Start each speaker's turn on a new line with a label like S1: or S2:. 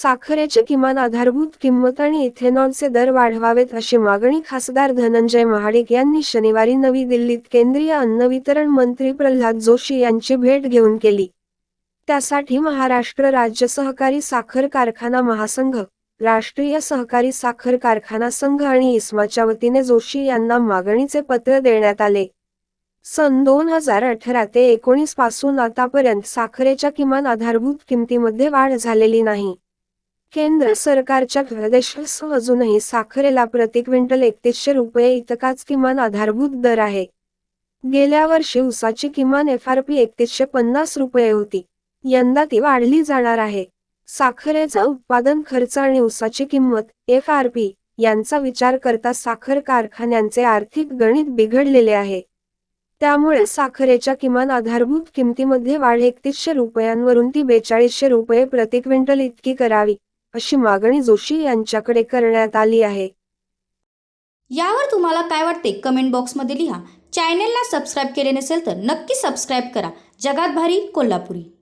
S1: साखरेची किमान आधारभूत किंमत आणि इथेनॉलचे दर वाढवावेत अशी मागणी खासदार धनंजय महाडिक यांनी शनिवारी नवी दिल्लीत केंद्रीय अन्न वितरण मंत्री प्रल्हाद जोशी यांची भेट घेऊन केली. त्यासाठी महाराष्ट्र राज्य सहकारी साखर कारखाना महासंघ राष्ट्रीय सहकारी साखर कारखाना संघ आणि इस्माच्या वतीने जोशी यांना मागणीचे पत्र देण्यात आले. सन दोन हजार अठरा ते एकोणीसपासून आतापर्यंत साखरेच्या किमान आधारभूत किमतीमध्ये वाढ झालेली नाही. केंद्र सरकारच्या प्रदेशासह अजूनही साखरेला प्रति क्विंटल एकतीसशे रुपये इतकाच किमान आधारभूत दर आहे. गेल्या वर्षी उसाची किमान एफ आर पी एकतीसशे पन्नास रुपये होती. यंदा ती वाढली जाणार आहे. साखरेचा उत्पादन खर्च आणि उसाची किंमत एफ आर पी यांचा विचार करता साखर कारखान्यांचे आर्थिक गणित बिघडलेले आहे. त्यामुळे साखरेच्या किमान आधारभूत किमतीमध्ये वाढ एकतीसशे रुपयांवरून ती बेचाळीसशे रुपये प्रति क्विंटल इतकी करावी. अशी मागणी जोशी यांच्याकडे करण्यात आली आहे.
S2: यावर तुम्हाला काय वाटते कमेंट बॉक्समध्ये लिहा. चॅनेलला सबस्क्राईब केले नसेल तर नक्की सबस्क्राईब करा. जगात भारी कोल्हापुरी.